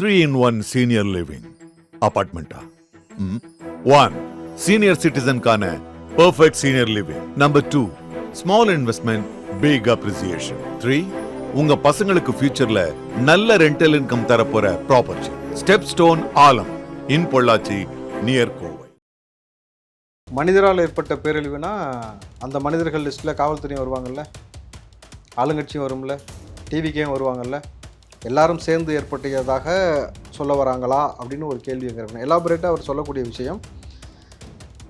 Three in one senior living அபார்ட்மெண்டா one senior சிட்டிசனுக்கான perfect senior living number two small investment big appreciation three உங்க பசங்களுக்கு ஃபியூச்சர்ல நல்ல rental income தரப்போற property step stone ஆலம் in Pollachi near Kovai. மனிதரால் ஏற்பட்ட பேரழிவுனா அந்த மனிதர்கள் லிஸ்ட்டில் காவல்துறையும் வருவாங்கல்ல? ஆளுங்கட்சியும் வரும்ல? டிவிக்கேயும் வருவாங்கல்ல? எல்லாரும் சேர்ந்து ஏற்பட்டதாக சொல்ல வராங்களா அப்படின்னு ஒரு கேள்வி கேட்குறேன் எலாபரேட்டாக அவர் சொல்லக்கூடிய விஷயம்.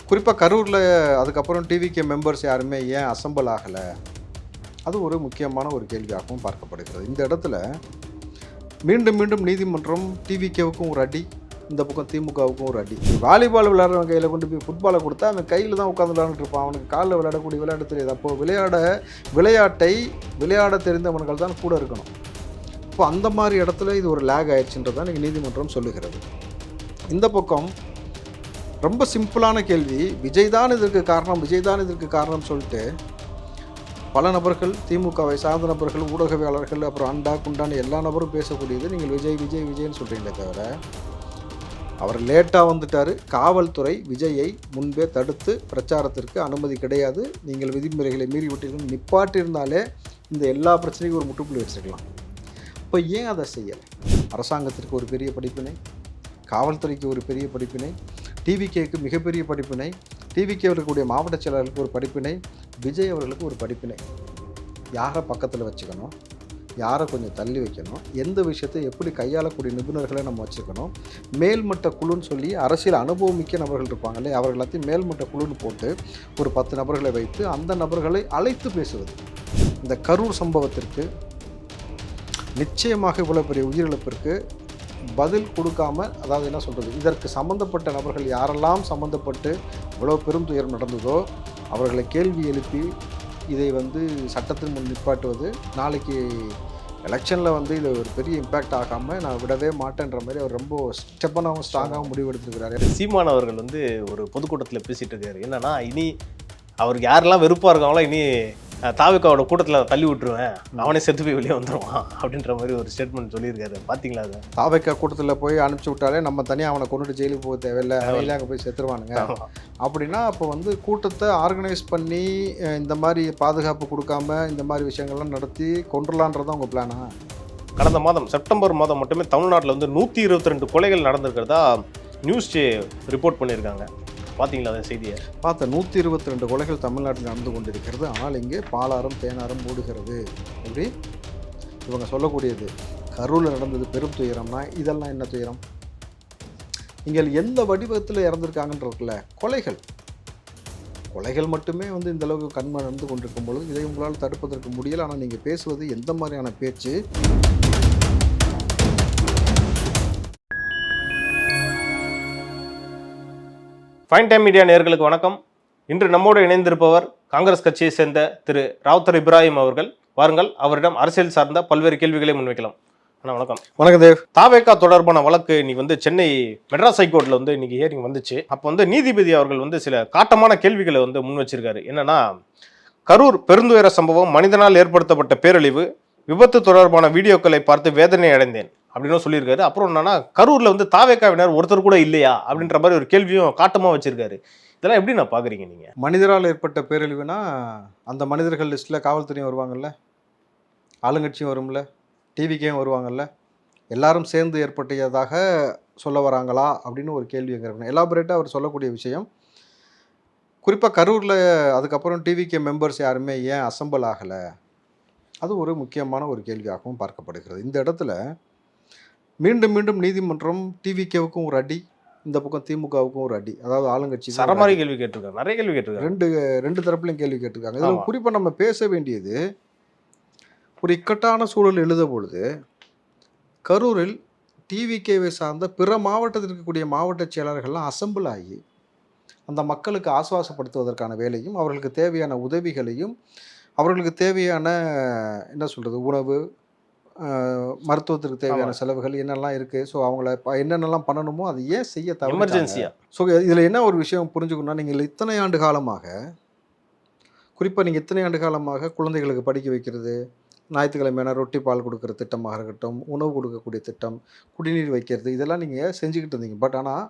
குறிப்பாக கரூரில் அதுக்கப்புறம் டிவிகே மெம்பர்ஸ் யாருமே ஏன் அசம்பிள் ஆகலை? அது ஒரு முக்கியமான ஒரு கேள்வியாகவும் பார்க்கப்படுகிறது. இந்த இடத்துல மீண்டும் மீண்டும் நீதிமன்றம் டிவிகேவுக்கும் ஒரு அடி இந்த பக்கம் திமுகவுக்கும் ஒரு அடி. வாலிபால் விளையாடுறவன் கையில் கொண்டு போய் ஃபுட்பாலை கொடுத்தா அவன் கையில் தான் உட்காந்து விளையாண்டுட்டு இருப்பான். அவனுக்கு காலில் விளையாடக்கூடிய விளையாட தெரியாது. அப்போது விளையாட விளையாட்டை விளையாட தெரிந்தவன்கள் தான் கூட இருக்கணும். இப்போ அந்த மாதிரி இடத்துல இது ஒரு லேக் ஆயிடுச்சுன்றதான் இன்றைக்கி நீதிமன்றம் சொல்லுகிறது. இந்த பக்கம் ரொம்ப சிம்பிளான கேள்வி விஜய் தான் இதற்கு காரணம் விஜய் தான் இதற்கு காரணம் சொல்லிட்டு பல நபர்கள் திமுகவை சார்ந்த நபர்கள் ஊடகவியாளர்கள் அப்புறம் அண்டா குண்டான எல்லா நபரும் பேசக்கூடியது நீங்கள் விஜய் விஜய் விஜய்னு சொல்கிறீங்களே தவிர அவர் லேட்டாக வந்துட்டார். காவல்துறை விஜயை முன்பே தடுத்து பிரச்சாரத்திற்கு அனுமதி கிடையாது. நீங்கள் விதிமுறைகளை மீறி விட்டீர்கள் நிப்பாட்டியிருந்தாலே இந்த எல்லா பிரச்சனைக்கும் ஒரு முற்றுப்புள்ளி வச்சுக்கலாம் அப்போ ஏன் அதை செய்யலை? அரசாங்கத்திற்கு ஒரு பெரிய படிப்பினை காவல்துறைக்கு ஒரு பெரிய படிப்பினை டிவிகேக்கு மிகப்பெரிய படிப்பினை டிவிகே இருக்கக்கூடிய மாவட்ட செயலாளருக்கு ஒரு படிப்பினை விஜய் அவர்களுக்கு ஒரு படிப்பினை. யாரை பக்கத்தில் வச்சுக்கணும்? யாரை கொஞ்சம் தள்ளி வைக்கணும்? எந்த விஷயத்தை எப்படி கையாளக்கூடிய நிபுணர்களை நம்ம வச்சுக்கணும்? மேல்மட்ட குழுன்னு சொல்லி அரசியல் அனுபவமிக்க நபர்கள் இருப்பாங்களே அவர்கள் எல்லாத்தையும் மேல்மட்ட குழுன்னு போட்டு ஒரு பத்து நபர்களை வைத்து அந்த நபர்களை அழைத்து பேசுவது. இந்த கரூர் சம்பவத்திற்கு நிச்சயமாக இவ்வளோ பெரிய உயிரிழப்பிற்கு பதில் கொடுக்காம அதாவது என்ன சொல்கிறது இதற்கு சம்மந்தப்பட்ட நபர்கள் யாரெல்லாம் சம்மந்தப்பட்டு இவ்வளோ பெரும் துயரம் நடந்ததோ அவர்களை கேள்வி எழுப்பி இதை வந்து சட்டத்தின் முன் நிப்பாட்டுவது நாளைக்கு எலெக்ஷனில் வந்து இது ஒரு பெரிய இம்பேக்ட் ஆகாமல் நான் விடவே மாட்டேன்ற மாதிரி அவர் ரொம்ப ஸ்டெப்பனாகவும் ஸ்ட்ராங்காகவும் முடிவெடுத்துருக்கிறாரு. சீமான் அவர்கள் வந்து ஒரு பொதுக்கூட்டத்தில் பேசிகிட்டு இருக்காரு. என்னன்னா இனி அவருக்கு யாரெல்லாம் வெறுப்பாக இருக்காங்களோ இனி தாவிக்காவோட கூட்டத்தில் தள்ளி விட்டுருவேன். அவனே செத்து போய் வெளியே வந்துடுவான் அப்படின்ற மாதிரி ஒரு ஸ்டேட்மெண்ட் சொல்லியிருக்காரு. பார்த்தீங்களா அது? தாவைக்கா கூட்டத்தில் போய் அனுப்பிச்சி விட்டாலே நம்ம தனியாக அவனை கொண்டுட்டு ஜெயிலுக்கு போக தேவையில்லை. அவங்களே அங்கே போய் செத்துருவானுங்க. அப்படின்னா அப்போ வந்து கூட்டத்தை ஆர்கனைஸ் பண்ணி இந்த மாதிரி பாதுகாப்பு கொடுக்காம இந்த மாதிரி விஷயங்கள்லாம் நடத்தி கொண்டுலான்றதான் உங்கள் பிளானா கடந்த மாதம் செப்டம்பர் மாதம் மட்டுமே தமிழ்நாட்டில் வந்து நூற்றி இருபத்தி ரெண்டு கொலைகள் நடந்திருக்கிறதா நியூஸ் ரிப்போர்ட் பண்ணியிருக்காங்க. பார்த்தீங்களா அந்த செய்தியை? பார்த்த நூற்றி இருபத்தி ரெண்டு கொலைகள் தமிழ்நாட்டில் நடந்து கொண்டிருக்கிறது. ஆனால் இங்கே பாலாரம் தேனாரம் மூடுகிறது. அப்படி இவங்க சொல்லக்கூடியது கரூரில் நடந்தது பெரும் துயரம்னா இதெல்லாம் என்ன துயரம்? நீங்கள் எந்த வடிவத்தில் இறந்துருக்காங்கன்றதுல கொலைகள். கொலைகள் மட்டுமே வந்து இந்த அளவுக்கு கண்மணந்து நடந்து கொண்டிருக்கும் பொழுது இதை உங்களால் தடுப்பதற்கு முடியல. ஆனால் நீங்கள் பேசுவது எந்த மாதிரியான பேச்சு? ஃபைன் டைம் மீடியா நேயர்களுக்கு வணக்கம். இன்று நம்மோடு இணைந்திருப்பவர் காங்கிரஸ் கட்சியை சேர்ந்த திரு ராவுத்தர் இப்ராஹிம் அவர்கள். வாருங்கள் அவரிடம் அரசியல் சார்ந்த பல்வேறு கேள்விகளை முன்வைக்கலாம். அண்ணா வணக்கம். வணக்கம் தேவ். தாவேக்கா தொடர்பான வழக்கு இன்னைக்கு வந்து சென்னை மெட்ராஸ் ஹைகோர்ட்ல வந்து இன்னைக்கு ஹியரிங் வந்துச்சு. அப்போ வந்து நீதிபதி அவர்கள் வந்து சில காட்டமான கேள்விகளை வந்து முன் வச்சிருக்காரு என்னன்னா கரூர் பெருந்துயர சம்பவம் மனிதனால் ஏற்படுத்தப்பட்ட பேரழிவு விபத்து தொடர்பான வீடியோக்களை பார்த்து வேதனை அடைந்தேன். அப்படின்னு சொல்லியிருக்காரு. அப்புறம் என்னன்னா கரூரில் வந்து தாவேக்காவினர் ஒருத்தர் கூட இல்லையா? அப்படின்ற மாதிரி ஒரு கேள்வியும் காட்டமாக வச்சிருக்காரு. இதெல்லாம் எப்படி நான் பார்க்குறீங்க நீங்கள் மனிதரால் ஏற்பட்ட பேரழிவுனா அந்த மனிதர்கள் லிஸ்ட்டில் காவல்துறையும் வருவாங்கல்ல? ஆளுங்கட்சியும் வரும்ல? டிவிக்கேயும் வருவாங்கல்ல? எல்லாரும் சேர்ந்து ஏற்பட்டதாக சொல்ல வராங்களா? அப்படின்னு ஒரு கேள்வி கேட்குறேன். எலாபரேட்டாக அவர் சொல்லக்கூடிய விஷயம் குறிப்பாக கரூரில் அதுக்கப்புறம் டிவிகே மெம்பர்ஸ் யாருமே ஏன் அசம்பிள் ஆகலை? அது ஒரு முக்கியமான ஒரு கேள்வியாகவும் பார்க்கப்படுகிறது. இந்த இடத்துல மீண்டும் மீண்டும் நீதிமன்றம் டிவிகேவுக்கும் ஒரு அடி இந்த பக்கம் திமுகவுக்கும் ஒரு அடி. அதாவது ஆளுங்கட்சி சரமாரி கேள்வி கேட்டிருக்காரு நிறைய கேள்வி கேட்டிருக்காரு ரெண்டு ரெண்டு தரப்புலையும் கேள்வி கேட்டிருக்காங்க. இதில். குறிப்பாக நம்ம பேச வேண்டியது ஒரு இக்கட்டான சூழல் எழுத பொழுது கரூரில் டிவிகேவை சார்ந்த பிற மாவட்டத்தில் இருக்கக்கூடிய மாவட்ட செயலாளர்கள்லாம் அசம்பிள் ஆகி அந்த மக்களுக்கு ஆசுவாசப்படுத்துவதற்கான வேலையும் அவர்களுக்கு தேவையான உதவிகளையும் அவர்களுக்கு தேவையான என்ன சொல்கிறது உணவு மருத்துவத்திற்கு தேவையான. செலவுகள் என்னெல்லாம் இருக்குது ஸோ அவங்கள என்னென்னலாம் பண்ணணுமோ அது ஏன் செய்ய தவறிட்டாங்க? எமர்ஜென்சியா ஸோ இதில் என்ன ஒரு விஷயம் புரிஞ்சுக்கணும்னா நீங்கள் இத்தனை ஆண்டு காலமாக குறிப்பாக நீங்கள் இத்தனை ஆண்டு காலமாக குழந்தைகளுக்கு படிக்க வைக்கிறது ஞாயிற்றுக்கிழமையான ரொட்டி பால் கொடுக்குற திட்டமாக இருக்கட்டும் உணவு கொடுக்கக்கூடிய திட்டம் குடிநீர் வைக்கிறது இதெல்லாம் நீங்கள் செஞ்சுக்கிட்டு இருந்தீங்க. பட் ஆனால்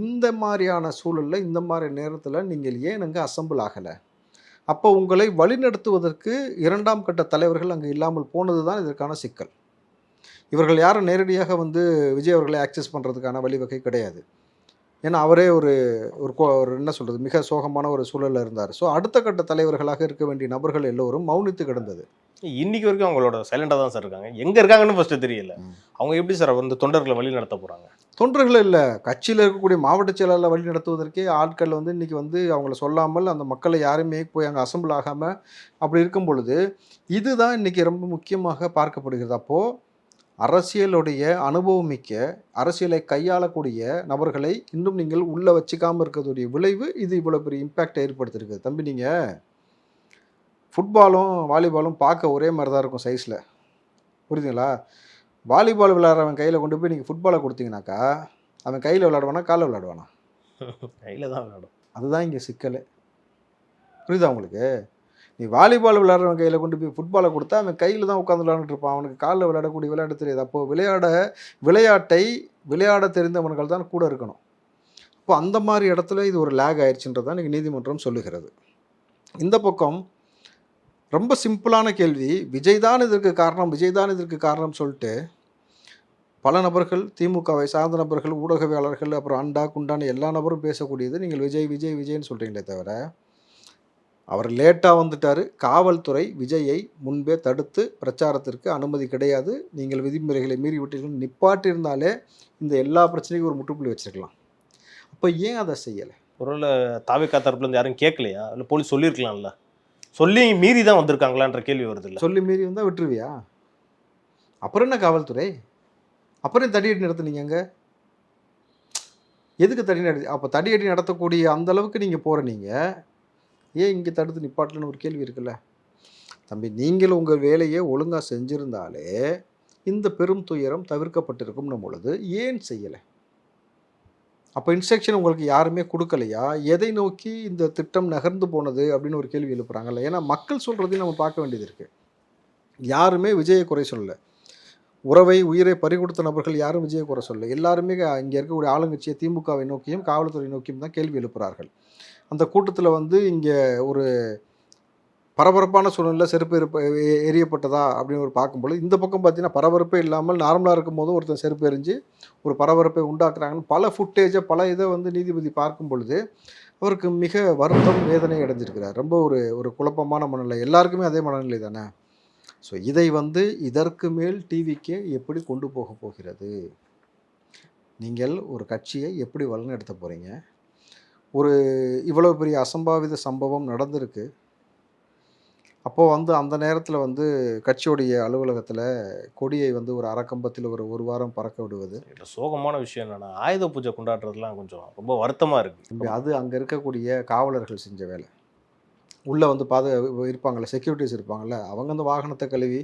இந்த மாதிரியான சூழலில் இந்த மாதிரி நேரத்தில் நீங்கள் ஏன் அங்கே அசம்பிள் ஆகலை? அப்போ உங்களை வழிநடத்துவதற்கு இரண்டாம் கட்ட தலைவர்கள் அங்கே இல்லாமல் போனது தான் இதற்கான சிக்கல். இவர்கள் யாரும் நேரடியாக வந்து விஜய் அவர்களை ஆக்சஸ் பண்ணுறதுக்கான வழிவகை கிடையாது. ஏன்னா அவரே ஒரு ஒரு கோ- ஒரு என்ன சொல்கிறது மிக சோகமான ஒரு சூழலில் இருந்தார். ஸோ அடுத்த கட்ட தலைவர்களாக இருக்க வேண்டிய நபர்கள் எல்லோரும் மௌனித்து கிடந்தது. இன்னைக்கு வரைக்கும் அவங்களோட சைலண்டாக தான் சார் இருக்காங்க. எங்கே இருக்காங்கன்னு ஃபர்ஸ்ட் தெரியல. அவங்க எப்படி சார் வந்து தொண்டர்களை வழி நடத்த போகிறாங்க தொண்டர்கள் இல்லை. கட்சியில் இருக்கக்கூடிய மாவட்ட செயலாளர் வழி நடத்துவதற்கே ஆட்கள் வந்து இன்றைக்கி வந்து அவங்கள சொல்லாமல் அந்த மக்களை யாருமே போய் அங்கே அசம்பிள் ஆகாமல் அப்படி இருக்கும் பொழுது இதுதான் இன்றைக்கி ரொம்ப முக்கியமாக பார்க்கப்படுகிறது. அப்போது அரசியலுடைய அனுபவம் மிக்க அரசியலை கையாளக்கூடிய நபர்களை இன்னும் நீங்கள் உள்ளே வச்சுக்காமல் இருக்கிறதுடைய விளைவு இது இவ்வளோ பெரிய இம்பேக்டை ஏற்படுத்தியிருக்கு தம்பி நீங்கள் ஃபுட்பாலும் வாலிபாலும் பார்க்க ஒரே மாதிரி தான் இருக்கும் சைஸில் புரியுதுங்களா? வாலிபால் விளையாடுறவன் கையில் கொண்டு போய் நீங்கள் ஃபுட்பாலை கொடுத்தீங்கன்னாக்கா அவன் கையில் விளையாடுவானா காலில் விளையாடுவானா? கையில் தான் விளையாடும். அதுதான் இங்கே சிக்கல். புரியுதா உங்களுக்கு? நீ வாலிபால் விளையாடுறவன் கையில் கொண்டு போய் ஃபுட்பாலை கொடுத்தா அவன் கையில் தான் உட்காந்து விளையாண்டுட்டு இருப்பான். அவனுக்கு காலில் விளையாடக்கூடிய விளையாட தெரியாது. அப்போது விளையாட விளையாட்டை விளையாட தெரிந்தவன்கள் தான் கூட இருக்கணும். அப்போ அந்த மாதிரி இடத்துல இது ஒரு லேக் ஆயிடுச்சுன்றது தான் நீதிமன்றம் சொல்லுகிறது. இந்த பக்கம் ரொம்ப சிம்பிளான கேள்வி. விஜய் தான் இதற்கு காரணம் விஜய் தான் இதற்கு காரணம் சொல்லிட்டு பல நபர்கள் திமுகவை சார்ந்த நபர்கள் ஊடகவியாளர்கள் அப்புறம் அண்டா குண்டான எல்லா நபரும் பேசக்கூடியது நீங்கள் விஜய் விஜய் விஜய்னு சொல்கிறீங்களே தவிர அவர் லேட்டாக வந்துட்டார். காவல்துறை விஜயை முன்பே தடுத்து பிரச்சாரத்திற்கு அனுமதி கிடையாது. நீங்கள் விதிமுறைகளை மீறி விட்டீர்கள். நிப்பாட்டியிருந்தாலே இந்த எல்லா பிரச்சனைக்கும் ஒரு முற்றுப்புள்ளி வச்சிருக்கலாம். அப்போ ஏன் அதை செய்யலை? ஒருவேளை தாவிக்கா தரப்புலேருந்து யாரும் கேட்கலையா? இல்லை போலீஸ் சொல்லியிருக்கலாம்ல? சொல்லி மீறி தான் வந்திருக்காங்களான்ற கேள்வி வருது இல்லை சொல்லி மீறி வந்தால் விட்டுருவியா? அப்புறம் என்ன காவல்துறை? அப்புறம் தடியடி நடத்துனீங்க அங்கே? எதுக்கு தடி நடத்தி அப்போ தடியடி நடத்தக்கூடிய அந்த அளவுக்கு நீங்கள் போகிற நீங்கள் ஏன் இங்கே தடுத்து நிப்பாட்டலன்னு ஒரு கேள்வி இருக்குல்ல. தம்பி நீங்கள் உங்கள் வேலையை ஒழுங்காக செஞ்சுருந்தாலே இந்த பெரும் துயரம் தவிர்க்கப்பட்டிருக்கும் பொழுது ஏன் செய்யலை? அப்போ இன்ஸ்ட்ரக்ஷன் உங்களுக்கு யாருமே கொடுக்கலையா? எதை நோக்கி இந்த திட்டம் நகர்ந்து போனது அப்படின்னு ஒரு கேள்வி எழுப்புறாங்கல்ல. ஏன்னா மக்கள் சொல்கிறதையும் நம்ம பார்க்க வேண்டியது இருக்குது யாருமே விஜயை குறை சொல்லலை. உறவை உயிரை பறிகொடுத்த நபர்கள் யாரும் விஜயை குறை சொல்லலை. எல்லாருமே இங்கே இருக்கக்கூடிய ஆளுங்கட்சியை திமுகவை நோக்கியும் காவல்துறை நோக்கியும் தான் கேள்வி எழுப்புகிறார்கள் அந்த கூட்டத்தில் வந்து இங்கே ஒரு பரபரப்பான சூழ்நிலை செருப்பு எரிப்ப எரியப்பட்டதா அப்படின்னு ஒரு பார்க்கும்போது இந்த பக்கம் பார்த்தீங்கன்னா பரபரப்பே இல்லாமல் நார்மலாக இருக்கும்போது ஒருத்தன் செருப்பு எரிஞ்சு ஒரு பரபரப்பை உண்டாக்குறாங்கன்னு பல ஃபுட்டேஜை பல இதை வந்து நீதிபதி பார்க்கும் பொழுது அவருக்கு மிக வருத்தம் வேதனை அடைஞ்சிருக்கிறார். ரொம்ப ஒரு ஒரு குழப்பமான மனநிலை. எல்லாருக்குமே அதே மனநிலை தானே? ஸோ இதை வந்து இதற்கு மேல் டிவிக்கு எப்படி கொண்டு போக போகிறது? நீங்கள் ஒரு கட்சியை எப்படி வழிநடத்த போகிறீங்க ஒரு இவ்வளோ பெரிய அசம்பாவித சம்பவம் நடந்திருக்கு. அப்போது வந்து அந்த நேரத்தில் வந்து கட்சியுடைய அலுவலகத்தில் கொடியை வந்து ஒரு அறக்கம்பத்தில் ஒரு ஒரு வாரம் பறக்க விடுவது. இதில் சோகமான விஷயம் என்னன்னா ஆயுத பூஜை கொண்டாடுறதுலாம் கொஞ்சம் ரொம்ப வருத்தமாக இருக்கு. இப்ப அது அங்கே இருக்கக்கூடிய காவலர்கள் செஞ்ச வேலை. உள்ளே வந்து பாது இருப்பாங்கள்ல செக்யூரிட்டிஸ் இருப்பாங்கள்ல அவங்க அந்த வாகனத்தை கழுவி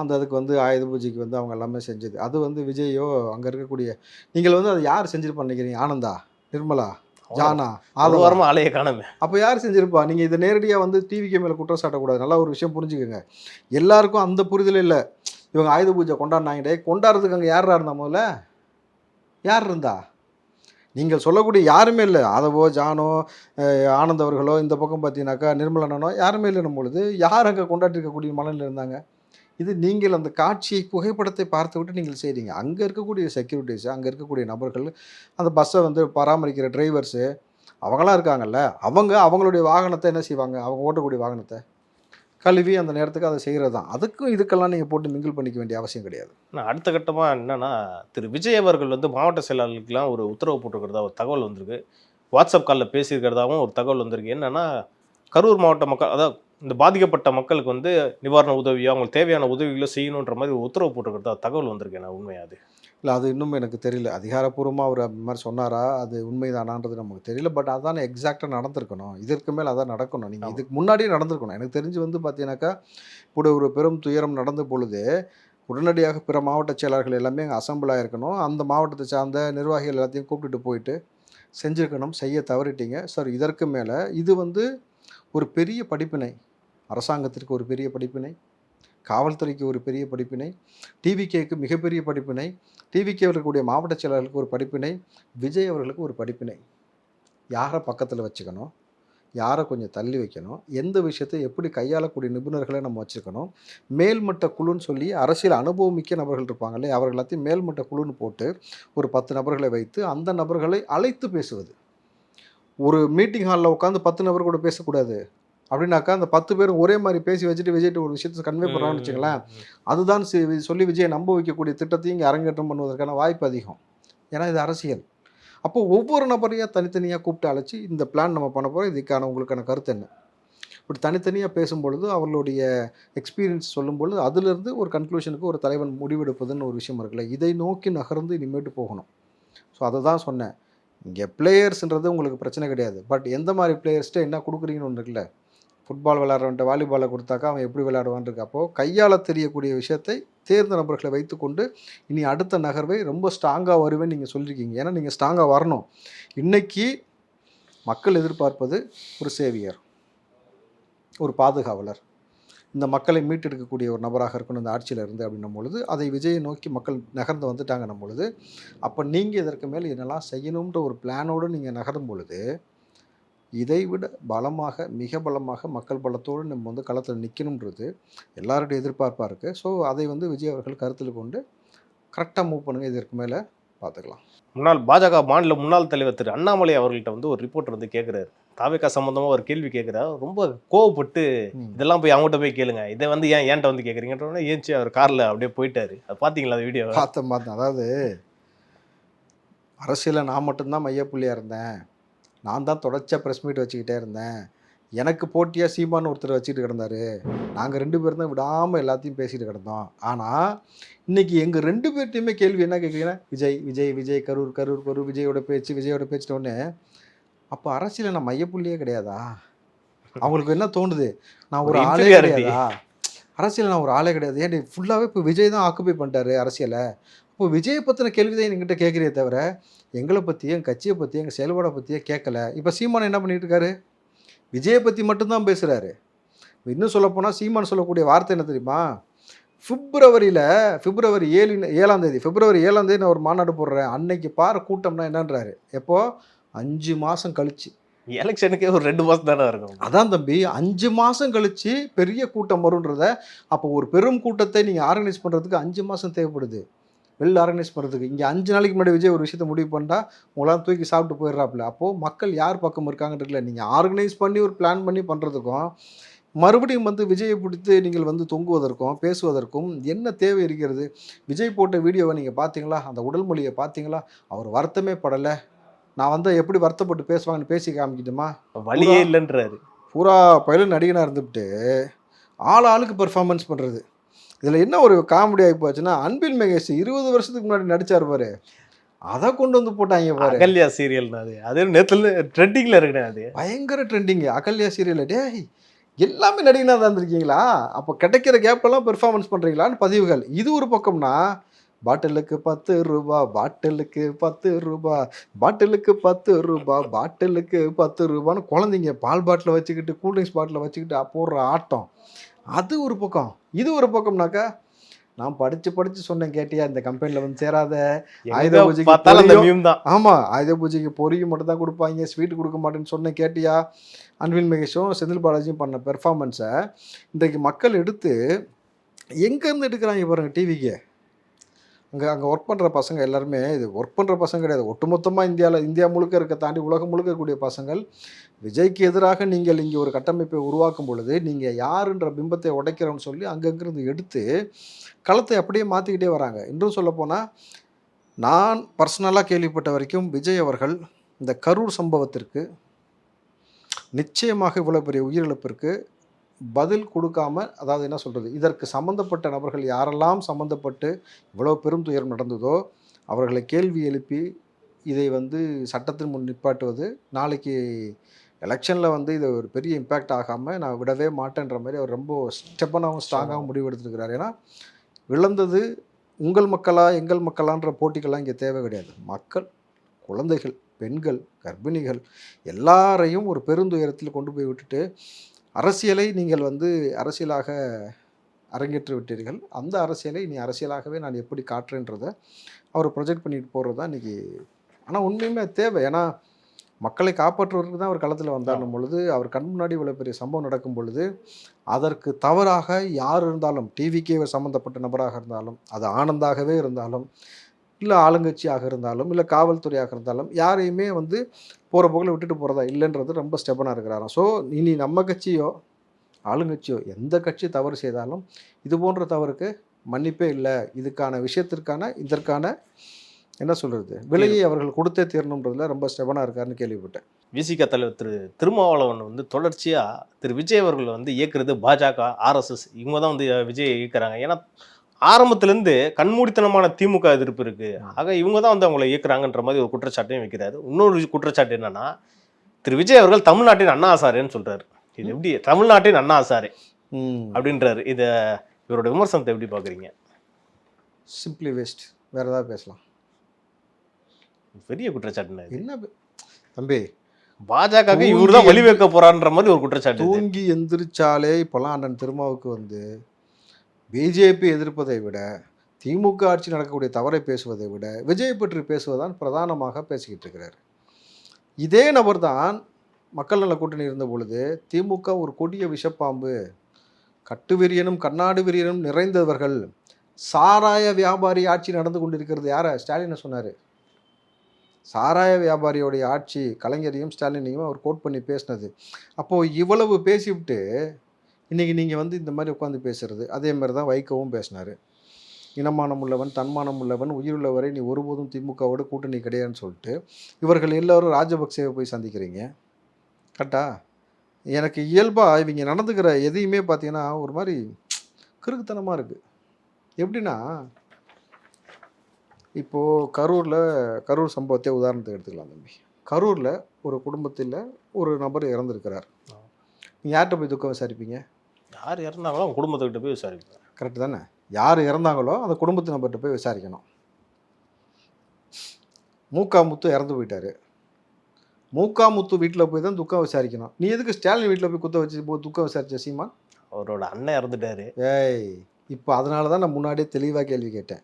அந்த அதுக்கு வந்து ஆயுத பூஜைக்கு வந்து அவங்க எல்லாமே செஞ்சது. அது வந்து விஜயோ அங்கே இருக்கக்கூடிய நீங்கள் வந்து அதை யார் செஞ்சிருப்பான்னு நினைக்கிறீங்க? ஆனந்தா? நிர்மலா? ஜானா ஒரு ஆதவா வாரமா ஆளையே காணாமே. அப்போ யார் செஞ்சிருப்பா? நீங்கள் இதை நேரடியாக வந்து டிவிக்கு மேலே குற்றம் சாட்டக்கூடாது. நல்லா ஒரு விஷயம் புரிஞ்சுக்கோங்க. எல்லாருக்கும் அந்த புரிதல் இல்லை. இவங்க ஆயுத பூஜை கொண்டாடினாங்கடே கொண்டாடுறதுக்கு அங்கே யாரா இருந்தா முதல்ல? யார் இருந்தா? நீங்கள் சொல்லக்கூடிய யாருமே இல்லை. ஆதவோ ஜானோ அஹ், ஆனந்த் அவர்களோ இந்த பக்கம் பார்த்தீங்கன்னாக்கா நிர்மலனோ யாருமே இல்லைன்னும் பொழுது யார் அங்கே கொண்டாட்டிருக்கக்கூடிய மனநிலை இருந்தாங்க? இது நீங்கள் அந்த காட்சியை புகைப்படத்தை பார்த்து விட்டு நீங்கள் செய்கிறீங்க அங்கே இருக்கக்கூடிய செக்யூரிட்டிஸ் அங்கே இருக்கக்கூடிய நபர்கள் அந்த பஸ்ஸை வந்து பராமரிக்கிற டிரைவர்ஸு அவங்களாம் இருக்காங்கல்ல அவங்க அவங்களுடைய வாகனத்தை என்ன செய்வாங்க? அவங்க ஓட்டக்கூடிய வாகனத்தை கழுவி அந்த நேரத்துக்கு அதை செய்கிறது தான் அதுக்கும் இதுக்கெல்லாம் நீங்கள் போட்டு மிங்கிள் பண்ணிக்க வேண்டிய அவசியம் கிடையாது. ஆனால் அடுத்த கட்டமாக என்னென்னா திரு விஜய் அவர்கள் வந்து மாவட்ட செயலாளர்களுக்கெல்லாம் ஒரு உத்தரவு போட்டிருக்கிறதா ஒரு தகவல் வந்திருக்கு. வாட்ஸ்அப் காலில் பேசியிருக்கிறதாவும் ஒரு தகவல் வந்திருக்கு. என்னன்னா கரூர் மாவட்ட மக்கள் அதாவது இந்த பாதிக்கப்பட்ட மக்களுக்கு வந்து நிவாரண உதவியோ அவங்களுக்கு தேவையான உதவிகளோ செய்யணுன்ற மாதிரி ஒரு உத்தரவு போட்டிருக்கிறதா தகவல் வந்திருக்கு. என்ன உண்மையா அது? இல்லை அது இன்னும் எனக்கு தெரியல. அதிகாரப்பூர்வமாக அவர் அந்த மாதிரி சொன்னாரா? அது உண்மைதானான்றது நமக்கு தெரியல. பட் அதான் எக்ஸாக்டாக நடந்திருக்கணும். இதற்கு மேல் அதான் நடக்கணும். நீங்கள். இதுக்கு முன்னாடியே நடந்திருக்கணும். எனக்கு தெரிஞ்சு வந்து பார்த்தீங்கன்னாக்கா இப்படி ஒரு பெரும் துயரம் நடந்த பொழுது உடனடியாக பிற மாவட்ட செயலாளர்கள் எல்லாமே அங்கே அசம்பிள் ஆகிருக்கணும் அந்த மாவட்டத்தை சார்ந்த நிர்வாகிகள் எல்லாத்தையும் கூப்பிட்டுட்டு போயிட்டு செஞ்சுருக்கணும். செய்ய தவறிட்டீங்க. சார் இதற்கு மேலே இது வந்து ஒரு பெரிய படிப்பினை அரசாங்கத்திற்கு ஒரு பெரிய படிப்பினை காவல்துறைக்கு ஒரு பெரிய படிப்பினை டிவிகேக்கு மிகப்பெரிய படிப்பினை டிவிகே இருக்கக்கூடிய மாவட்ட செயலாளர்களுக்கு ஒரு படிப்பினை விஜய் அவர்களுக்கு ஒரு படிப்பினை. யாரை பக்கத்தில் வச்சுக்கணும்? யாரை கொஞ்சம் தள்ளி வைக்கணும்? எந்த விஷயத்தை எப்படி கையாளக்கூடிய நிபுணர்களை நம்ம வச்சுருக்கணும் மேல்மட்ட குழுன்னு சொல்லி அரசியல் அனுபவமிக்க நபர்கள் இருப்பாங்களே அவர்கள் எல்லாத்தையும் மேல்மட்ட குழுன்னு போட்டு ஒரு பத்து நபர்களை வைத்து அந்த நபர்களை அழைத்து பேசுவது. ஒரு மீட்டிங் ஹாலில் உட்காந்து பத்து நபர் கூட பேசக்கூடாது. அப்படின்னாக்கா அந்த பத்து பேரும் ஒரே மாதிரி பேசி வச்சுட்டு விஜய்ட்டு ஒரு விஷயத்தை கன்வே பண்ணுறான்னு வச்சுங்களேன் அதுதான் சி- சொல்லி விஜயை நம்ப வைக்கக்கூடிய திட்டத்தையும் இங்கே அரங்கேற்றம் பண்ணுவதற்கான வாய்ப்பு அதிகம். ஏன்னா இது அரசியல். அப்போ ஒவ்வொரு நபரையாக தனித்தனியாக கூப்பிட்டு அழைச்சி இந்த பிளான் நம்ம பண்ண போகிறோம் இதுக்கான உங்களுக்கான கருத்து என்ன? இப்படி தனித்தனியாக பேசும்பொழுது அவர்களுடைய எக்ஸ்பீரியன்ஸ் சொல்லும்பொழுது அதிலிருந்து ஒரு கன்க்ளூஷனுக்கு ஒரு தலைவன் முடிவெடுப்பதுன்னு ஒரு விஷயம் இருக்குல்ல. இதை நோக்கி நகர்ந்து இனிமேட்டு போகணும். ஸோ அதை தான் சொன்னேன். இங்கே பிளேயர்ஸ்ன்றது உங்களுக்கு பிரச்சனை கிடையாது. பட் எந்த மாதிரி பிளேயர்ஸ்ட்டு என்ன கொடுக்குறீங்கன்னு ஒன்று இருக்குல்ல. ஃபுட்பால் விளாட்றவன்ட்ட வாலிபாலை கொடுத்தாக்கா அவன் எப்படி விளையாடுவான்னு இருக்கு அப்போது கையாள தெரியக்கூடிய விஷயத்தை தேர்ந்த நபர்களை வைத்துக்கொண்டு இனி அடுத்த நகர்வை ரொம்ப ஸ்ட்ராங்காக வருவேன்னு நீங்கள் சொல்லியிருக்கீங்க ஏன்னா நீங்கள் ஸ்ட்ராங்காக வரணும். இன்றைக்கி மக்கள் எதிர்பார்ப்பது ஒரு சேவியர் ஒரு பாதுகாவலர். இந்த மக்களை மீட்டெடுக்கக்கூடிய ஒரு நபராக இருக்கணும் இந்த ஆட்சியில் இருந்து அப்படின்னும் பொழுது அதை விஜயை நோக்கி மக்கள் நகர்ந்து வந்துட்டாங்கன்னும் பொழுது அப்போ நீங்கள் இதற்கு மேல் என்னெல்லாம் செய்யணுன்ற ஒரு பிளானோடு நீங்கள் நகரும் பொழுது இதை விட பலமாக மிக பலமாக மக்கள் பலத்தோடு நம்ம வந்து களத்தில் நிற்கணுன்றது எல்லாருடைய எதிர்பார்ப்பாக இருக்குது ஸோ அதை வந்து விஜய் அவர்கள் கருத்தில் கொண்டு கரெக்டாக மூவ் பண்ணுங்கள் இதற்கு மேலே பார்த்துக்கலாம். முன்னாள் பாஜக மாநில முன்னாள் தலைவர் திரு அண்ணாமலை அவர்கள்ட்ட வந்து ஒரு ரிப்போர்ட்டர் வந்து கேட்குறாரு தாவேக்கா சம்பந்தமா ஒரு கேள்வி கேட்குறாரு ரொம்ப கோவப்பட்டு இதெல்லாம் போய் அவங்ககிட்ட போய் கேளுங்க. இதை வந்து ஏன் ஏன்ட்ட வந்து கேட்குறீங்கன்றோடனே ஏன்ச்சு அவர் காரில் அப்படியே போயிட்டாரு. அது பார்த்தீங்களா அந்த வீடியோ பார்த்தேன் பார்த்தேன் அதாவது அரசியலில் நான் மட்டும்தான் மையப்புள்ளியாக இருந்தேன். நான் தான் தொடர்ச்சியாக ப்ரெஸ் மீட் வச்சுக்கிட்டே இருந்தேன். எனக்கு போட்டியாக சீமான் ஒருத்தர் வச்சுக்கிட்டு கிடந்தாரு. நாங்கள் ரெண்டு பேரும் தான் விடாமல் எல்லாத்தையும் பேசிட்டு கிடந்தோம். ஆனால் இன்னைக்கு எங்கள் ரெண்டு பேர்ட்டையுமே கேள்வி என்ன கேட்குறீங்கன்னா விஜய் விஜய் விஜய் கரூர் கரூர் கரூர் விஜயோட பேச்சு விஜயோட பேச்சிட்டோடனே அப்போ அரசியலில் நான் மையப்புள்ளியே கிடையாதா? அவங்களுக்கு என்ன தோணுது? நான் ஒரு ஆளே. கிடையாதா? அரசியல் நான் ஒரு ஆளே கிடையாது. ஏன்டி ஃபுல்லாகவே இப்போ விஜய் தான் ஆக்குபை பண்ணிட்டாரு அரசியலை. இப்போ விஜயை பற்றின கேள்வி தான் எங்கிட்ட கேட்குறே தவிர எங்களை பற்றியும் எங்கள் கட்சியை பற்றியும் எங்கள் செயல்பாடை பற்றியே கேட்கல. இப்போ சீமான் என்ன பண்ணிட்டு இருக்காரு? விஜயை பற்றி மட்டும்தான் பேசுகிறாரு இன்னும் சொல்லப்போனால் சீமான் சொல்லக்கூடிய வார்த்தை என்ன தெரியுமா? பிப்ரவரியில் பிப்ரவரி ஏழு ஏழாம் தேதி பிப்ரவரி ஏழாம் தேதி நான் ஒரு மாநாடு போடுறேன். அன்னைக்கு பாரு கூட்டம்னா என்னன்றாரு. எப்போ? அஞ்சு மாதம் கழிச்சு. எலெக்ஷனுக்கே ஒரு ரெண்டு மாதம் தானே இருக்கும். அதான் தம்பி அஞ்சு மாதம் கழிச்சு பெரிய கூட்டம் வரும்ன்றத அப்போ ஒரு பெரும் கூட்டத்தை நீங்கள் ஆர்கனைஸ் பண்ணுறதுக்கு அஞ்சு மாதம் தேவைப்படுது. வெளில ஆர்கனைஸ் பண்ணுறதுக்கு இங்கே அஞ்சு நாளைக்கு முன்னாடி விஜய் ஒரு விஷயத்தை முடிவு பண்ணிட்டா உங்களாம் தூக்கி சாப்பிட்டு போயிடுறாப்புல. அப்போது மக்கள் யார் பக்கம் இருக்காங்கன்றதுல நீங்கள் ஆர்கனைஸ் பண்ணி ஒரு பிளான் பண்ணி பண்ணுறதுக்கும் மறுபடியும் வந்து விஜயை பிடித்து நீங்கள் வந்து தொங்குவதற்கும் பேசுவதற்கும் என்ன தேவை இருக்கிறது? விஜய் போட்ட வீடியோவை நீங்கள் பார்த்தீங்களா? அந்த உடல் மொழியை பார்த்தீங்களா? அவர் வருத்தமே படலை. நான் வந்து எப்படி வருத்தப்பட்டு பேசுவாங்கன்னு பேசி காமிக்கிட்டுமா? வழியே இல்லைன்றாரு. பூரா பயிலும் நடிகனாக இருந்துவிட்டு ஆள் ஆளுக்கு பெர்ஃபார்மன்ஸ் பண்ணுறது இதில் என்ன ஒரு காமெடி ஆகி போச்சுன்னா அன்பில் மகேஷ் இருபது வருஷத்துக்கு முன்னாடி நடிச்சார் பாரு. அதை கொண்டு வந்து போட்டாங்க பாரு. அகல்யா சீரியல்னா அது. அது நேத்துல ட்ரெண்டிங்ல இருக்குண்ணே அது. பயங்கர ட்ரெண்டிங்கு அகல்யா சீரியல் டேய் எல்லாமே நடிகனாக தான் இருந்திருக்கீங்களா? அப்போ கிடைக்கிற கேப்பெல்லாம் பெர்ஃபார்மன்ஸ் பண்ணுறீங்களான்னு பதிவுகள். இது ஒரு பக்கம்னா பாட்டிலுக்கு பத்து ரூபா பாட்டிலுக்கு பத்து ரூபா பாட்டிலுக்கு பத்து ரூபா பாட்டிலுக்கு பத்து ரூபான்னு குழந்தைங்க பால் பாட்டில் வச்சுக்கிட்டு கூல்ட்ரிங்க்ஸ் பாட்டில் வச்சுக்கிட்டு போடுற ஆட்டம். அது ஒரு பக்கம். இது ஒரு பக்கம்னாக்கா நான் படித்து படித்து சொன்னேன் கேட்டியா இந்த கம்பெனியில் வந்து சேராத ஆயுத பூஜைக்கு ஆமாம் ஆயுத பூஜைக்கு பொரியும் மட்டும் தான் கொடுப்பாங்க ஸ்வீட் கொடுக்க மாட்டேன்னு சொன்னேன் கேட்டியா? அன்பில் மகேஷும் செந்தில் பாலாஜியும் பண்ண பெர்ஃபார்மன்ஸை இன்றைக்கு மக்கள் எடுத்து எங்கேருந்து எடுக்கிறாங்க பாருங்க டிவிக்கு அங்கே அங்கே ஒர்க் பண்ணுற பசங்க எல்லாருமே இது ஒர்க் பண்ணுற பசங்க கிடையாது. ஒட்டுமொத்தமாக இந்தியாவில் இந்தியா முழுக்க இருக்க தாண்டி உலகம் முழுக்க இருக்கக்கூடிய பசங்கள் விஜய்க்கு எதிராக நீங்கள் இங்கே ஒரு கட்டமைப்பை உருவாக்கும் பொழுது நீங்கள் யாருன்ற பிம்பத்தை உடைக்கிறோன்னு சொல்லி அங்கங்கிருந்து எடுத்து களத்தை அப்படியே மாற்றிக்கிட்டே வராங்க. இன்றும் சொல்லப்போனால் நான் பர்சனலாக கேள்விப்பட்ட வரைக்கும் விஜய் அவர்கள் இந்த கரூர் சம்பவத்திற்கு நிச்சயமாக இவ்வளோ பெரிய உயிரிழப்பிற்கு பதில் கொடுக்காம அதாவது என்ன சொல்கிறது இதற்கு சம்மந்தப்பட்ட நபர்கள் யாரெல்லாம் சம்மந்தப்பட்டு இவ்வளோ பெரும் துயரம் நடந்ததோ அவர்களை கேள்வி எழுப்பி இதை வந்து சட்டத்தின் முன் நிப்பாட்டுவது நாளைக்கு எலெக்ஷனில் வந்து இது ஒரு பெரிய இம்பேக்ட் ஆகாமல் நான் விடவே மாட்டேன்ற மாதிரி அவர் ரொம்ப ஸ்டெப்பனாகவும் ஸ்ட்ராங்காகவும் முடிவு எடுத்துருக்கிறார். ஏன்னா விழுந்தது உங்கள் மக்களா எங்கள் மக்களான்ற போட்டிகள்லாம் இங்கே தேவை கிடையாது. மக்கள் குழந்தைகள் பெண்கள் கர்ப்பிணிகள் எல்லாரையும் ஒரு பெருந்துயரத்தில் கொண்டு போய் விட்டுட்டு அரசியலை நீங்கள் வந்து அரசியலாக அரங்கேற்றி விட்டீர்கள். அந்த அரசியலை இனி அரசியலாகவே நான் எப்படி காட்டுறேன்றதை அவர் ப்ரொஜெக்ட் பண்ணிட்டு போகிறது தான் இன்றைக்கி ஆனால் உண்மையுமே தேவை. ஏன்னா மக்களை காப்பாற்றுவதற்கு தான் அவர் களத்தில் வந்தாலும் பொழுது அவர் கண் முன்னாடி இவ்வளோ பெரிய சம்பவம் நடக்கும் பொழுது அதற்கு தவறாக யார் இருந்தாலும் டிவிக்கே சம்மந்தப்பட்ட நபராக இருந்தாலும் அது ஆனந்தாகவே இருந்தாலும் இல்லை ஆளுங்கட்சியாக இருந்தாலும் இல்லை காவல்துறையாக இருந்தாலும் யாரையுமே வந்து போகிற போக்கில் விட்டுட்டு போகிறதா இல்லைன்றது ரொம்ப ஸ்டெபனாக இருக்கிறாராம். ஸோ இனி நம்ம கட்சியோ ஆளுங்கட்சியோ எந்த கட்சி தவறு செய்தாலும் இது போன்ற தவறுக்கு மன்னிப்பே இல்லை. இதுக்கான விஷயத்திற்கான இதற்கான என்ன சொல்கிறது விலையை அவர்கள் கொடுத்தே தீரணுன்றதுல ரொம்ப ஸ்டெபனாக இருக்காருன்னு கேள்விப்பட்டேன். விசிக தலைவர் திரு திருமாவளவன் வந்து தொடர்ச்சியா திரு விஜய் அவர்கள் வந்து இயக்குறது பாஜக ஆர்எஸ்எஸ் இவங்க தான் வந்து விஜய் இயக்குறாங்க. ஏன்னா ஆரம்பத்திலேருந்து கண்மூடித்தனமான திமுக எதிர்ப்பு இருக்கு. ஆக இவங்க தான் வந்து அவங்களை இயக்குறாங்கன்ற மாதிரி ஒரு குற்றச்சாட்டையும் வைக்கிறாரு. இன்னொரு குற்றச்சாட்டு என்னன்னா திரு விஜய் அவர்கள் தமிழ்நாட்டின் அண்ணா ஆசாரேன்னு சொல்றாரு. இது எப்படி? தமிழ்நாட்டின் அண்ணா ஆசாரே அப்படின்றாரு. இத இவரோட விமர்சனத்தை எப்படி பாக்குறீங்க? சிம்பிளி வேஸ்ட் வேறு ஏதாவது பேசலாம். பெரிய குற்றச்சாட்டுன்னு இது. என்ன தம்பி பாஜக இவர் தான் வழி வைக்க போறான்ற மாதிரி ஒரு குற்றச்சாட்டு. தூங்கி எந்திரிச்சாலே இப்போல்லாம் அண்ணன் திருமாவுக்கு வந்து பிஜேபி எதிர்ப்பதை விட திமுக ஆட்சி நடக்கக்கூடிய தவறை பேசுவதை விட விஜய் பற்றி பேசுவதுதான் பிரதானமாக பேசிக்கிட்டு இருக்கிறார். இதே நபர் தான் மக்கள் நல கூட்டணி இருந்த பொழுது திமுக ஒரு கொடிய விஷப்பாம்பு. கட்டுவிரியனும் கண்ணாடு விரியனும் நிறைந்தவர்கள். சாராய வியாபாரி ஆட்சி நடந்து கொண்டிருக்கிறது யார? ஸ்டாலினை சொன்னார். சாராய வியாபாரியோடைய ஆட்சி கலைஞரையும் ஸ்டாலினையும் அவர் கோட் பண்ணி பேசினது. அப்போது இவ்வளவு பேசிவிட்டு இன்றைக்கி நீங்கள் வந்து இந்த மாதிரி உட்காந்து பேசுறது அதே மாதிரி தான் வைகவும் பேசினார். இனமானம் உள்ளவன் தன்மானம் உள்ளவன் உயிருள்ளவரை நீ ஒருபோதும் திமுகவோட கூட்டணி கிடையாதுன்னு சொல்லிட்டு இவர்கள் எல்லோரும் ராஜபக்சேவை போய் சந்திக்கிறீங்க. கரெக்டா? எனக்கு இயல்பாக இவங்க நடந்துக்கிற எதையுமே பார்த்தீங்கன்னா ஒரு மாதிரி கிறுக்குத்தனமாக இருக்குது எப்படின்னா இப்போது கரூரில் கரூர் சம்பவத்தை உதாரணத்துக்கு எடுத்துக்கலாம் தம்பி. கரூரில் ஒரு குடும்பத்தில் ஒரு நபர் இறந்துருக்கிறார். நீங்கள் யார்கிட்ட போய் துக்கம் விசாரிப்பீங்க? யார் இறந்தாங்களோ அவங்க குடும்பத்துக்கிட்ட போய் விசாரிப்பாங்க கரெக்டு தானே? யார் இறந்தாங்களோ அந்த குடும்பத்து நபர்கிட்ட போய் விசாரிக்கணும். மூக்காமுத்து இறந்து போயிட்டாரு. மூக்காமுத்து வீட்டில் போய் தான் துக்கம் விசாரிக்கணும். நீ எதுக்கு ஸ்டாலின் வீட்டில் போய் குத்த வச்சு போ துக்கம் விசாரிச்ச சீமா அவரோட அண்ணன் இறந்துட்டாரு. ஏய் இப்போ அதனால தான் நான் முன்னாடியே தெளிவாக கேள்வி கேட்டேன்.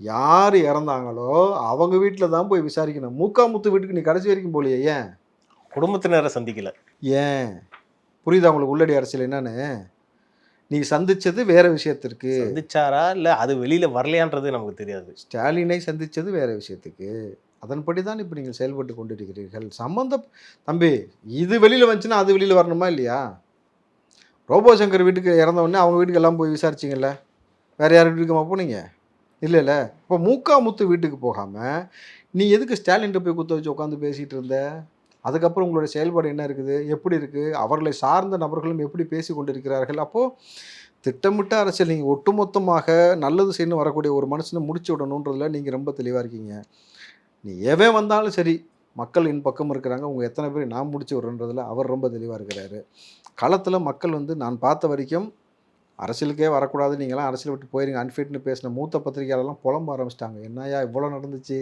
யார் இறந்தாங்களோ அவங்க வீட்டில் தான் போய் விசாரிக்கணும். மூக்காமுத்து வீட்டுக்கு நீ கடைசி வரைக்கும் போலியே ஏன்? குடும்பத்தினரை சந்திக்கல. ஏன்? புரியுதா உங்களுக்கு உள்ளடி அரசியல் என்னன்னு? நீ சந்திச்சது வேற விஷயத்திற்கு. சந்திச்சாரா? இல்ல அது வெளியில வரலையான்றது நமக்கு தெரியாது. ஸ்டாலினை சந்திச்சது வேற விஷயத்துக்கு. அதன்படி தான் இப்போ நீங்கள் செயல்பட்டு கொண்டிருக்கிறீர்கள். சம்பந்தம் தம்பி இது வெளியில் வந்துச்சுன்னா அது வெளியில் வரணுமா இல்லையா? ரோபோ சங்கர் வீட்டுக்கு இறந்த உடனே அவங்க வீட்டுக்கு எல்லாம் போய் விசாரிச்சிங்கல்ல? வேற யார் வீட்டுக்குமா போனீங்க? இல்லை இல்லை. இப்போ மூக்கா முத்து வீட்டுக்கு போகாமல் நீ எதுக்கு ஸ்டாலின்கிட்ட போய் குத்த வச்சு உட்காந்து பேசிகிட்டு இருந்த? அதுக்கப்புறம் உங்களுடைய செயல்பாடு என்ன இருக்குது? எப்படி இருக்குது அவர்களை சார்ந்த நபர்களும் எப்படி பேசி கொண்டிருக்கிறார்கள் அப்போது திட்டமிட்ட அரசியல் நீங்கள் ஒட்டுமொத்தமாக நல்லது செய்யணும் வரக்கூடிய ஒரு மனுஷனை முடிச்சு விடணுன்றதுல நீங்கள் ரொம்ப தெளிவாக இருக்கீங்க. நீ எவன் வந்தாலும் சரி மக்கள் என் பக்கம் இருக்கிறாங்க. உங்கள் எத்தனை பேர் நான் முடிச்சு விட்றன்றதுல அவர் ரொம்ப தெளிவாக இருக்கிறாரு. களத்தில் மக்கள் வந்து நான் பார்த்த வரைக்கும் அரசியலுக்கே வரக்கூடாது நீங்களாம் அரசியல் விட்டு போயிருங்க. அன்ஃபிட்னு பேசின மூத்த பத்திரிகையாளர்லாம் புலம்ப ஆரம்பிச்சிட்டாங்க. என்னய்யா இவ்வளோ நடந்துச்சு?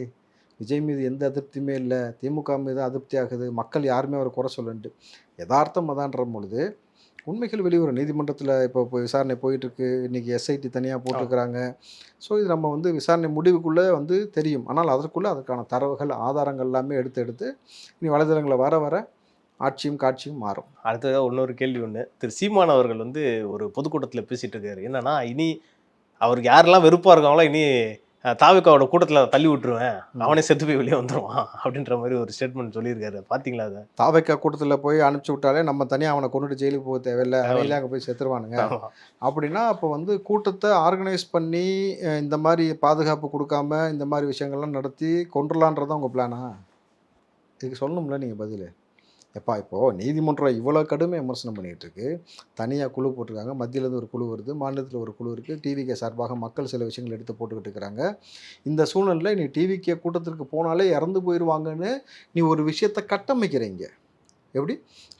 விஜய் மீது எந்த அதிருப்தியுமே இல்லை. திமுக மீது அதிருப்தி ஆகுது மக்கள் யாருமே அவரை குறை சொல்லுன்ட்டு யதார்த்தம் அதான்ற பொழுது உண்மைகள் வெளிவரும். நீதிமன்றத்தில் இப்போ இப்போ விசாரணை போயிட்டுருக்கு. இன்றைக்கி எஸ்ஐடி தனியாக போட்டிருக்கிறாங்க. ஸோ இது நம்ம வந்து விசாரணை முடிவுக்குள்ளே வந்து தெரியும். ஆனால் அதற்குள்ளே அதற்கான தரவுகள் ஆதாரங்கள் எல்லாமே எடுத்து எடுத்து இனி வலைதளங்களை வர வர ஆட்சியும் காட்சியும் மாறும். அடுத்ததாக இன்னொரு கேள்வி ஒன்று திரு சீமான் அவர்கள் வந்து ஒரு பொதுக்கூட்டத்தில் பேசிட்டு இருக்காரு. என்னென்னா இனி அவருக்கு யாரெல்லாம் வெறுப்பாக இருக்காங்களோ இனி தாவிக்காவோட கூட்டத்தில் தள்ளி விட்டுருவேன். அவனே செத்து போய் வெளியே வந்துருவான் அப்படின்ற மாதிரி ஒரு ஸ்டேட்மெண்ட் சொல்லியிருக்காரு. பார்த்தீங்களா அதை? தாவைக்கா கூட்டத்தில் போய் அனுப்பிச்சி விட்டாலே நம்ம தனியாக அவனை கொண்டுட்டு ஜெயிலுக்கு போக தேவையில்லை. அவங்களே அங்கே போய் செத்துருவானுங்க. அப்படின்னா அப்போ வந்து கூட்டத்தை ஆர்கனைஸ் பண்ணி இந்த மாதிரி பாதுகாப்பு கொடுக்காம இந்த மாதிரி விஷயங்கள்லாம் நடத்தி கொண்டுலான்றதான் உங்கள் பிளானா இதுக்கு சொல்லணும்ல நீங்கள் பதில். எப்பா இப்போது நீதிமன்றம் இவ்வளோ கடுமை விமர்சனம் பண்ணிகிட்டு இருக்கு தனியாக குழு போட்டிருக்காங்க. மத்தியிலேருந்து ஒரு குழு வருது. மாநிலத்தில் ஒரு குழு இருக்குது டிவிகே சார்பாக மக்கள் சில விஷயங்கள் எடுத்து போட்டுக்கிட்டு இருக்கிறாங்க. இந்த சூழ்நிலையில் நீ டிவிகே கூட்டத்திற்கு போனாலே இறந்து போயிடுவாங்கன்னு நீ ஒரு விஷயத்தை கட்டமைக்கிறீங்க. எப்படி?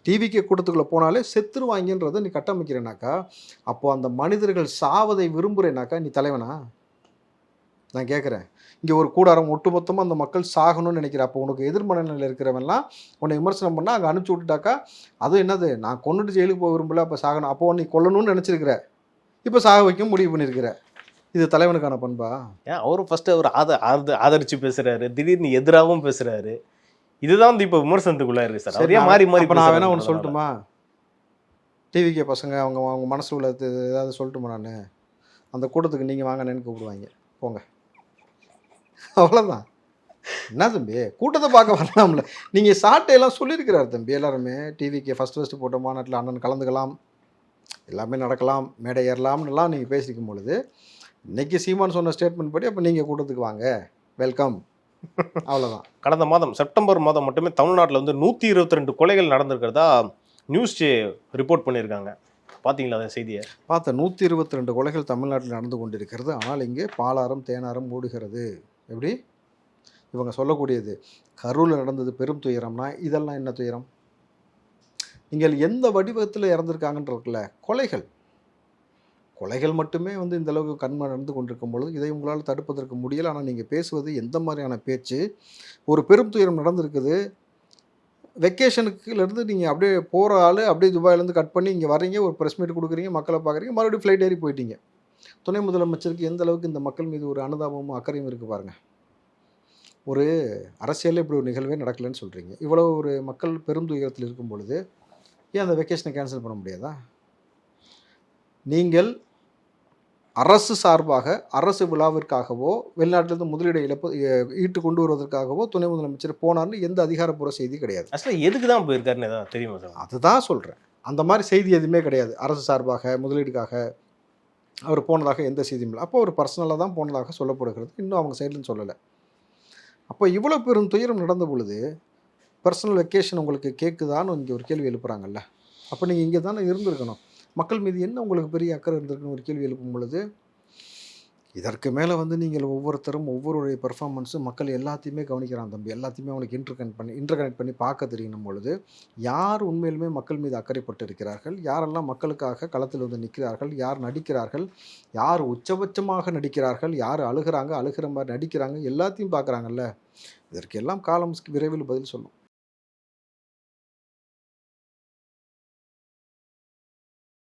டிவிக்கே கூட்டத்துக்குள்ளே போனாலே செத்துருவாங்கன்றதை நீ கட்டமைக்கிறேனாக்கா அப்போது அந்த மனிதர்கள் சாவதை விரும்புகிறேனாக்கா நீ தலைவனா? நான் கேட்குறேன். இங்கே ஒரு கூடாரம் ஒட்டுமொத்தமாக அந்த மக்கள் சாகணும்னு நினைக்கிற அப்போ உனக்கு எதிர்மனநிலையில் இருக்கிறவன்லாம் உன்னை விமர்சனம் பண்ணால் அங்கே அனுப்பிச்சி விட்டுட்டாக்கா அதுவும் என்னது? நான் கொண்டுட்டு ஜெயிலுக்கு போக விரும்பல அப்போ சாகணும். அப்போ நீ கொல்லணும்னு நினச்சிருக்கிற. இப்போ சாக வைக்க முடிவு பண்ணியிருக்கிற. இது தலைவனுக்கான பண்பா? ஏன்? அவரும் ஃபர்ஸ்ட் அவர் ஆத ஆத- ஆதரிச்சு பேசுறாரு. திடீர்னு எதிராகவும் பேசுறாரு. இதுதான் வந்து இப்போ விமர்சனத்துக்குள்ள இருக்கு சார். சரி, சரியா மாறி மாறி நான் வேணா பேசுறாரு. ஒன்று சொல்லட்டுமா டிவிகே பசங்க அவங்க அவங்க மனசுல உள்ள ஏதாவது சொல்லட்டுமா நான்? அந்த கூட்டத்துக்கு நீங்கள் வாங்கன்னு கூப்பிடுவாங்க. போங்க. அவ்வளோதான் என்ன தம்பி? கூட்டத்தை பார்க்க வரலாம்ல. நீங்கள் சாட்டையெல்லாம் சொல்லியிருக்கிறார் தம்பி எல்லாருமே. டிவிக்கு ஃபஸ்ட் ஃபஸ்ட்டு போட்ட மாநாட்டில் அண்ணன் கலந்துக்கலாம். எல்லாமே நடக்கலாம். மேடை ஏறலாம்னுலாம் நீங்கள் பேசிக்கும் பொழுது இன்னைக்கு சீமான் சொன்ன ஸ்டேட்மெண்ட் படி அப்போ நீங்கள் கூட்டத்துக்கு வாங்க. வெல்கம் அவ்வளோதான் கடந்த மாதம் செப்டம்பர் மாதம் மட்டுமே தமிழ்நாட்டில் வந்து நூற்றி இருபத்தி ரெண்டு கொலைகள் நடந்திருக்கிறதா நியூஸ் ரிப்போர்ட் பண்ணியிருக்காங்க. பார்த்தீங்களா அந்த செய்தியை? பார்த்த நூற்றி இருபத்தி ரெண்டு கொலைகள் தமிழ்நாட்டில் நடந்து கொண்டிருக்கிறது. ஆனால் இங்கே பாலாரம் தேனாரம் ஓடுகிறது எப்படி? இவங்க சொல்லக்கூடியது கரூரில் நடந்தது பெரும் துயரம்னா இதெல்லாம் என்ன துயரம்? நீங்கள் எந்த வடிவத்தில் இறந்துருக்காங்கன்றதுல கொலைகள். கொலைகள் மட்டுமே வந்து இந்த அளவுக்கு கண்மை நடந்து கொண்டிருக்கும் பொழுது இதை உங்களால் தடுப்பதற்கு முடியலை. ஆனால் நீங்கள் பேசுவது எந்த மாதிரியான பேச்சு? ஒரு பெரும் துயரம் நடந்திருக்குது. வெக்கேஷனுக்குலேருந்து நீங்கள் அப்படியே போகிற ஆள் அப்படியே துபாயிலேருந்து கட் பண்ணி இங்கே வரீங்க ஒரு ப்ரெஸ் மீட் கொடுக்குறீங்க மக்களை பார்க்குறீங்க மறுபடியும் ஃப்ளைட் ஏறி போயிட்டீங்க. துணை முதலமைச்சருக்கு எந்த அளவுக்கு இந்த மக்கள் மீது ஒரு அனுதாபமும் அக்கறையும் இருக்குது பாருங்க. ஒரு அரசியலில் இப்படி ஒரு நிகழ்வே நடக்கலைன்னு சொல்கிறீங்க இவ்வளோ ஒரு மக்கள் பெரும் துயரத்தில் இருக்கும் பொழுது ஏன் அந்த வெக்கேஷனை கேன்சல் பண்ண முடியாதா? நீங்கள் அரசு சார்பாக அரசு விழாவிற்காகவோ வெளிநாட்டிலிருந்து முதலீடு இழப்பு ஈட்டு கொண்டு வருவதற்காகவோ துணை முதலமைச்சர் போனார்னு எந்த அதிகாரப்பூர்வ செய்தி கிடையாது. ஆக்சுவலாக எதுக்கு தான் போயிருக்காருன்னு தெரியுமா அதுதான் சொல்கிறேன் அந்த மாதிரி செய்தி எதுவுமே கிடையாது. அரசு சார்பாக முதலீடுக்காக அவர் போனதாக எந்த செய்தியும் இல்லை. அப்போ அவர் பர்சனலாக தான் போனதாக சொல்லப்படுகிறது. இன்னும் அவங்க சைட்லன்னு சொல்லலை. அப்போ இவ்வளோ பெரும் துயரம் நடந்த பொழுது பர்சனல் வெக்கேஷன் உங்களுக்கு கேட்குதான்னு இங்கே ஒரு கேள்வி எழுப்புறாங்கல்ல. அப்போ நீங்கள் இங்கே தானே இருந்திருக்கணும். மக்கள் மீது என்ன உங்களுக்கு பெரிய அக்கறை இருந்திருக்குன்னு ஒரு கேள்வி எழுப்பும் பொழுது இதற்கு மேலே வந்து நீங்கள் ஒவ்வொருத்தரும் ஒவ்வொருடைய பெர்ஃபார்மன்ஸும் மக்கள் எல்லாத்தையுமே கவனிக்கிறான் தம்பி. எல்லாத்தையுமே அவங்களுக்கு இன்டர்கனெக்ட் பண்ணி இன்டர்கனெக்ட் பண்ணி பார்க்க தெரியணும் பொழுது யார் உண்மையிலுமே மக்கள் மீது அக்கறைப்பட்டு இருக்கிறார்கள்? யாரெல்லாம் மக்களுக்காக களத்தில் வந்து நிற்கிறார்கள்? யார் நடிக்கிறார்கள்? யார் உச்சபட்சமாக நடிக்கிறார்கள்? யார் அழுகிறாங்க? அழுகிற மாதிரி நடிக்கிறாங்க? எல்லாத்தையும் பார்க்குறாங்கல்ல. இதற்கெல்லாம் காலம் விரைவில் பதில் சொல்லும்.